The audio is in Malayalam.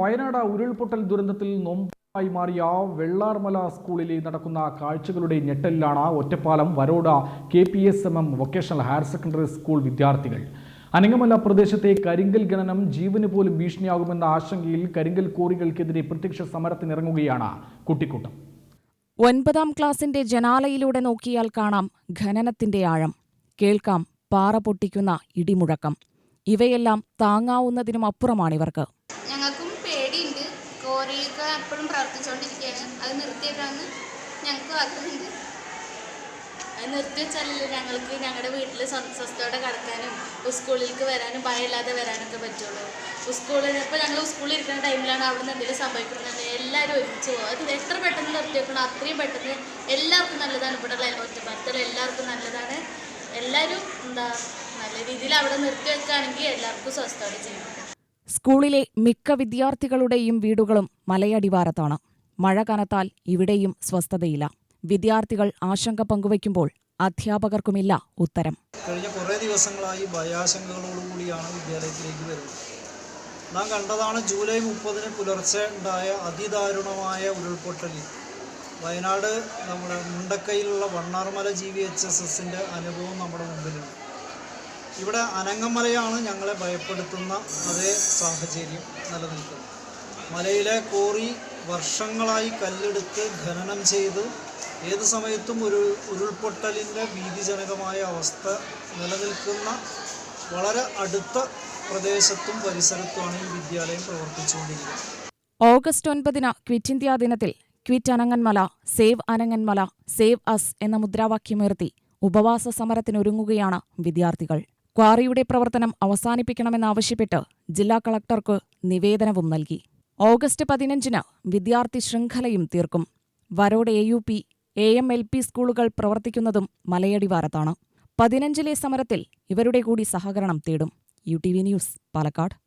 വയനാട് ഉരുൾപൊട്ടൽ ദുരന്തത്തിൽ നൊമ്പായി മാറിയ വെള്ളാർമല സ്കൂളിൽ നടക്കുന്ന കാഴ്ചകളുടെ ഞെട്ടലിലാണ് Ottapalam Varode K P S M M vocational higher secondary school വിദ്യാർത്ഥികൾ. അനങ്ങമല പ്രദേശത്തെ കരിങ്കൽ ഖനനം ജീവന് പോലും ഭീഷണിയാകുമെന്ന ആശങ്കയിൽ കരിങ്കൽ കോറികൾക്കെതിരെ പ്രത്യക്ഷ സമരത്തിനിറങ്ങുകയാണ് കുട്ടിക്കൂട്ടം. ഒൻപതാം ക്ലാസിന്റെ ജനാലയിലൂടെ നോക്കിയാൽ കാണാം ഖനനത്തിന്റെ ആഴം. കേൾക്കാം പാറ പൊട്ടിക്കുന്ന ഇടിമുഴക്കം. ഇവയെല്ലാം താങ്ങാവുന്നതിനും അപ്പുറമാണിവർക്ക് കോറിയൊക്കെ എപ്പോഴും പ്രവർത്തിച്ചുകൊണ്ടിരിക്കുകയാണ് അത് നിർത്തിയിട്ടാണ് ഞങ്ങൾക്കും ആഗ്രഹമുണ്ട്. അത് നിർത്തി വെച്ചാലല്ലേ ഞങ്ങൾക്ക് ഞങ്ങളുടെ വീട്ടിൽ സ്വസ്ഥതയോടെ കിടക്കാനും സ്കൂളിലേക്ക് വരാനും ഭയമില്ലാതെ വരാനൊക്കെ പറ്റുള്ളൂ. സ്കൂളിൽ ഇപ്പോൾ ഞങ്ങൾ സ്കൂളിൽ ഇരിക്കുന്ന ടൈമിലാണ് അവിടെ നിന്ന് എന്തെങ്കിലും സംഭവിക്കുന്നത് എല്ലാവരും ഒരുമിച്ച് പോകും അത് എത്ര പെട്ടെന്ന് നിർത്തി വെക്കണം അത്രയും പെട്ടെന്ന് എല്ലാവർക്കും നല്ലതാണ്. ഇവിടെ ഒറ്റപ്പാലത്തിൽ എല്ലാവർക്കും നല്ലതാണ്. എല്ലാവരും എന്താ നല്ല രീതിയിൽ അവിടെ നിർത്തി വെക്കുകയാണെങ്കിൽ എല്ലാവർക്കും സ്വസ്ഥയോടെ ചെയ്യും സ്കൂളിലെ മിക്ക വിദ്യാർത്ഥികളുടെയും വീടുകളും മലയടിവാരത്താണ്. മഴ കനത്താൽ ഇവിടെയും സ്വസ്ഥതയില്ല. വിദ്യാർത്ഥികൾ ആശങ്ക പങ്കുവയ്ക്കുമ്പോൾ അധ്യാപകർക്കുമില്ല ഉത്തരം. കഴിഞ്ഞ കുറേ ദിവസങ്ങളായി ഭയാശങ്കകളോടുകൂടിയാണ് വിദ്യാലയത്തിലേക്ക് വരുന്നത്. നാം കണ്ടതാണ് ജൂലൈ മുപ്പതിന് പുലർച്ചെ ഉണ്ടായ അതിദാരുണമായ ഉരുൾപൊട്ടലിൽ വയനാട് നമ്മുടെ മുണ്ടക്കയിലുള്ള Vannarmala G V H S എസിന്റെ അനുഭവം നമ്മുടെ മുമ്പിലുണ്ട്. ഇവിടെ അനങ്ങമലയാണ് ഞങ്ങളെ ഭയപ്പെടുത്തുന്ന അതേ സാഹചര്യം നിലനിൽക്കുന്നത്. മലയിലെ കോറി വർഷങ്ങളായി കല്ലെടുത്ത് ഖനനം ചെയ്ത് ഏത് സമയത്തും ഒരു ഉരുൾപൊട്ടലിന്റെ ഭീതിജനകമായ അവസ്ഥ നിലനിൽക്കുന്ന വളരെ അടുത്ത പ്രദേശത്തും പരിസരത്തുമാണ് ഈ വിദ്യാലയം പ്രവർത്തിച്ചുകൊണ്ടിരിക്കുന്നത്. ഓഗസ്റ്റ് ഒൻപതിന് ക്വിറ്റ് ഇന്ത്യ ദിനത്തിൽ quit Ananganmala save Ananganmala save us എന്ന മുദ്രാവാക്യമുയർത്തി ഉപവാസ സമരത്തിനൊരുങ്ങുകയാണ് വിദ്യാർത്ഥികൾ. ക്വാറിയുടെ പ്രവർത്തനം അവസാനിപ്പിക്കണമെന്നാവശ്യപ്പെട്ട് ജില്ലാ കളക്ടർക്ക് നിവേദനവും നൽകി. ഓഗസ്റ്റ് പതിനഞ്ചിന് വിദ്യാർത്ഥി ശൃംഖലയും തീർക്കും. Varode A U P A M L P സ്കൂളുകൾ പ്രവർത്തിക്കുന്നതും മലയടിവാരത്താണ്. പതിനഞ്ചിലെ സമരത്തിൽ ഇവരുടെ കൂടി സഹകരണം തേടും. U T V news Palakkad.